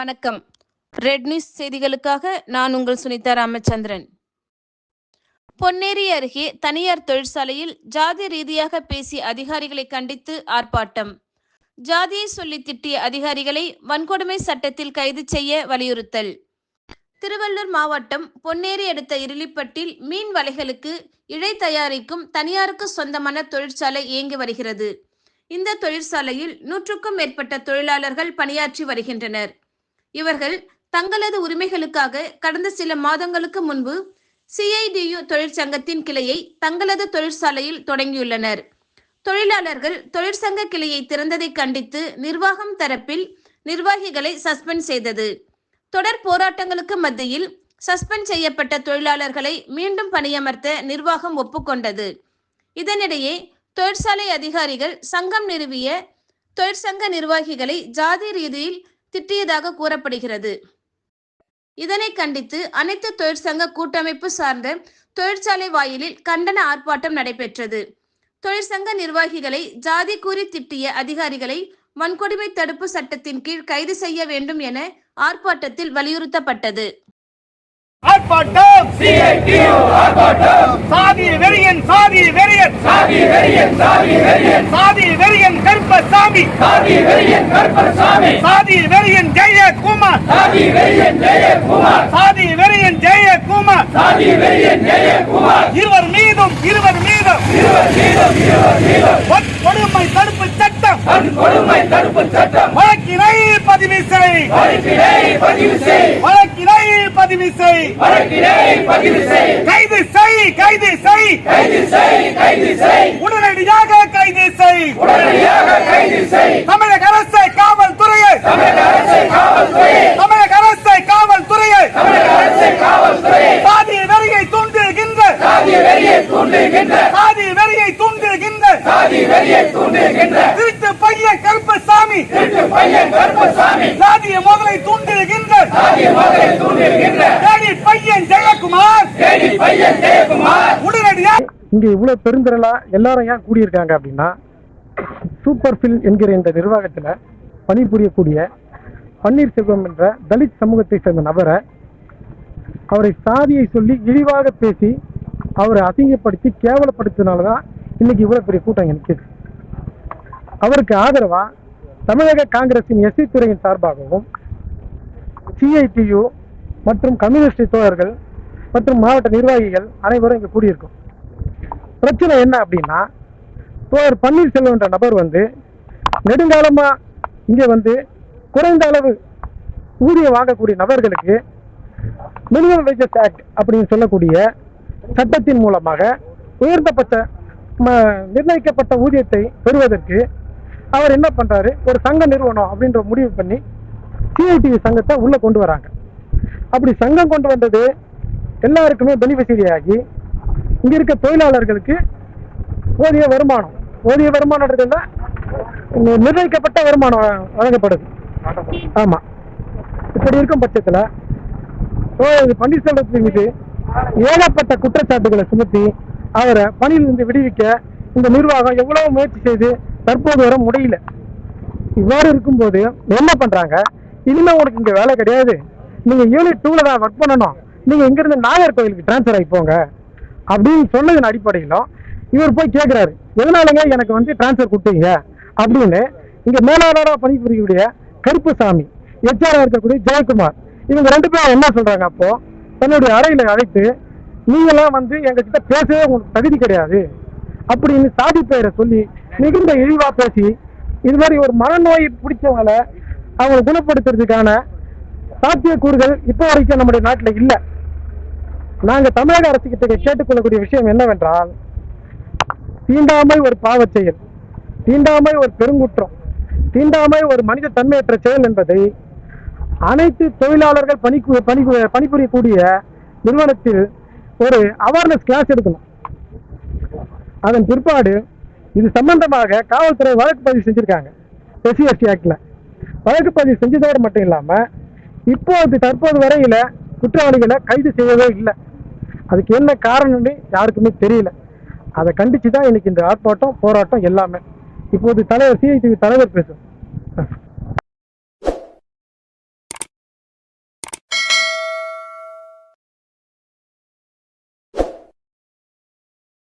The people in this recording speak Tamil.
வணக்கம். ரெட் நியூஸ் செய்திகளுக்காக நான் உங்கள் சுனிதா ராமச்சந்திரன். பொன்னேரி அருகே தனியார் தொழிற்சாலையில் ஜாதி ரீதியாக பேசிய அதிகாரிகளை கண்டித்து ஆர்ப்பாட்டம். ஜாதியை சொல்லி திட்டிய அதிகாரிகளை வன்கொடுமை சட்டத்தில் கைது செய்ய வலியுறுத்தல். திருவள்ளூர் மாவட்டம் பொன்னேரி அடுத்த இருளிப்பட்டில் மீன் வலைகளுக்கு இழை தயாரிக்கும் தனியாருக்கு சொந்தமான தொழிற்சாலை இயங்கி வருகிறது. இந்த தொழிற்சாலையில் நூற்றுக்கும் மேற்பட்ட தொழிலாளர்கள் பணியாற்றி வருகின்றனர். இவர்கள் தங்களது உரிமைகளுக்காக கடந்த சில மாதங்களுக்கு முன்பு சிஐடியு தொழிற்சங்கத்தின் கிளையை தங்களது தொழிற்சாலையில் தொடங்கியுள்ளனர். தொழிலாளர்கள் தொழிற்சங்க கிளையை திறந்ததை கண்டித்து நிர்வாகம் தரப்பில் நிர்வாகிகளை சஸ்பெண்ட் செய்தது. தொடர் போராட்டங்களுக்கு மத்தியில் சஸ்பெண்ட் செய்யப்பட்ட தொழிலாளர்களை மீண்டும் பணியமர்த்த நிர்வாகம் ஒப்புக்கொண்டது. இதனிடையே தொழிற்சாலை அதிகாரிகள் சங்கம் நிறுவிய தொழிற்சங்க நிர்வாகிகளை ஜாதி ரீதியில் திட்டியதாக கூறப்படுகிறது. இதனை கண்டித்து அனைத்து தொழிற்சங்க கூட்டமைப்பு சார்ந்த தொழிற்சாலை வாயிலில் கண்டன ஆர்ப்பாட்டம் நடைபெற்றது. தொழிற்சங்க நிர்வாகிகளை ஜாதி கூறி திட்டிய அதிகாரிகளை வன்கொடுமை தடுப்பு சட்டத்தின் கீழ் கைது செய்ய வேண்டும் என ஆர்ப்பாட்டத்தில் வலியுறுத்தப்பட்டது. ஆர்ப்பாட்டம். சிஐடியு ஆர்ப்பாட்டம். சாதி வெறியன் சாதி வெறியன். சாதி வெறியன் சாதி வெறியன். சாதி வெறியன் கருப்பசாமி. சாதி வெறியன் கருப்பசாமி. சாதி வெறியன் ஜெயக்குமார். சாதி வெறியன் ஜெயக்குமார். சாதி வெறியன் ஜெயக்குமார். சாதி வெறியன் ஜெயக்குமார். இருவர் மீதும் இருவர் மீதும். இருவர் மீதும் இருவர் மீதும். கொடுமை தடுப்பு சட்டம். வன்கொடுமை தடுப்பு சட்டம். வழக்கினை பதிவு செய். வழக்கினை பதிவு செய். செய் பதிவு செய். கைது செய் கைது செய். கைது செய் கைது செய். உடனடியாக கைது செய். உடனடியாக கைது செய். தமிழக அரசை காவல்துறையை. தமிழக அரசை காவல்துறையை. தமிழக அரசை காவல்துறையை. தமிழக அரசை காவல்துறையை. சாதி வெறியை தூண்டுகின்ற. சாதி வெறியை தூண்டுகின்ற. சாதி வெறியை தூண்டுகின்ற. சாதி வெறியை தூண்டுகின்ற. திருட்டு பையன் கருப்பசாமி. திருட்டு பையன் கருப்பசாமி. சாதிய முதலை தூண்டுகின்ற. சாதிய மகளை தூண்டுகின்ற தேடி பையன் ஜெயக்குமார் தேடி பையன் ஜெயக்குமார் உடனடியாக இங்கே இவ்வளோ பெருந்திரளா எல்லாரும் ஏன் கூடியிருக்காங்க அப்படின்னா சூப்பர் ஃபில் என்கிற இந்த நிர்வாகத்தில் பணிபுரியக்கூடிய பன்னீர்செல்வம் என்ற தலித் சமூகத்தை சேர்ந்த நபரை அவரை சாதியை சொல்லி இழிவாக பேசி அவரை அசிங்கப்படுத்தி கேவலப்படுத்தினால தான் இன்னைக்கு இவ்வளோ பெரிய கூட்டம் நிற்கிது அவருக்கு ஆதரவா தமிழக காங்கிரசின் எஸ்சி துறையின் சார்பாகவும் சிஐடியு மற்றும் கம்யூனிஸ்ட் தோழர்கள் மற்றும் மாவட்ட நிர்வாகிகள் அனைவரும் இங்கே கூடியிருக்கோம். பிரச்சனை என்ன அப்படின்னா தோழர் பன்னீர்செல்வம் என்ற நபர் வந்து நெடுங்காலமாக இங்கே வந்து குறைந்த அளவு ஊதியம் வாங்கக்கூடிய நபர்களுக்கு மினிமம் வேஜஸ் ஆக்ட் அப்படின்னு சொல்லக்கூடிய சட்டத்தின் மூலமாக உயர்த்தப்பட்ட ம- நிர்ணயிக்கப்பட்ட ஊதியத்தை பெறுவதற்கு அவர் என்ன பண்ணுறாரு ஒரு சங்க நிறுவனம் அப்படின்ற முடிவு பண்ணி சிஐடி சங்கத்தை உள்ளே கொண்டு வராங்க. அப்படி சங்கம் கொண்டு வந்தது எல்லாருக்குமே பெனிஃபிஷரி ஆகி இங்க இருக்க தொழிலாளர்களுக்கு போதிய வருமானம். போதிய வருமானம்ன்றதுன்னா நிர்ணயிக்கப்பட்ட வருமானம் வழங்கப்படுது. ஆமா. இப்படி இருக்கும் பட்சத்துல ஓ, இது பன்னீர்செல்வத்தின் மீது ஏகப்பட்ட குற்றச்சாட்டுகளை சுமத்தி அவரை பணியிலிருந்து விடுவிக்க இந்த நிர்வாகம் எவ்வளவு முயற்சி செய்து தற்போது வர முடியல. இவ்வாறு இருக்கும்போது என்ன பண்றாங்க? இனிமே உங்களுக்கு இங்க வேலை கிடையாது. நீங்க யூனிட் டூல தான் ஒர்க் பண்ணணும். நீங்க இங்க இருந்து நாகர்கோவிலுக்கு டிரான்ஸ்ஃபர் ஆகி போங்க அப்படின்னு சொன்னதன் அடிப்படையிலும் இவர் போய் கேட்கிறாரு எதனாலங்க எனக்கு வந்து டிரான்ஸ்ஃபர் கொடுத்தீங்க? அப்படின்னு இங்க மேலாளராக பணிபுரியக்கூடிய கருப்புசாமி எச்ஆராக இருக்கக்கூடிய ஜெயக்குமார் இவங்க ரெண்டு பேரும் என்ன சொல்றாங்க அப்போ? தன்னுடைய அறையில அழைத்து நீங்களாம் வந்து எங்ககிட்ட பேசவே உங்களுக்கு தகுதி கிடையாது அப்படின்னு சாதி பெயரை சொல்லி மிகுந்த இழிவா பேசி இது மாதிரி ஒரு மனநோய் பிடிச்சவங்களை அவங்களை குணப்படுத்துறதுக்கான சாத்தியக்கூறுகள் இப்போ வரைக்கும் நம்முடைய நாட்டில் இல்லை. நாங்க தமிழக அரசு கிட்ட கேட்டுக்கொள்ளக்கூடிய விஷயம் என்னவென்றால் தீண்டாமை ஒரு பாவச் செயல் தீண்டாமை ஒரு பெருங்குற்றம் தீண்டாமை ஒரு மனித தன்மையற்ற செயல் என்பதை அனைத்து தொழிலாளர்கள் பணி பணி பணிபுரியக்கூடிய நிறுவனத்தில் ஒரு அவேர்னஸ் கிளாஸ் எடுக்கணும். அதன் பிற்பாடு இது சம்பந்தமாக காவல்துறை வழக்கு பதிவு செஞ்சிருக்காங்க. எஸ்சி எஸ்டி வழக்கு பதிவு செஞ்சதோடு மட்டும் இல்லாமல் இப்போது தற்போது வரையில குற்றவாளிகளை கைது செய்யவே இல்லை. அதுக்கு என்ன காரணம்னு யாருக்குமே தெரியல. அதை கண்டிச்சு தான் இன்னைக்கு இந்த ஆர்ப்பாட்டம் போராட்டம் எல்லாமே. இப்போது தலைவர் சிஐடிவி தலைவர் பேசும்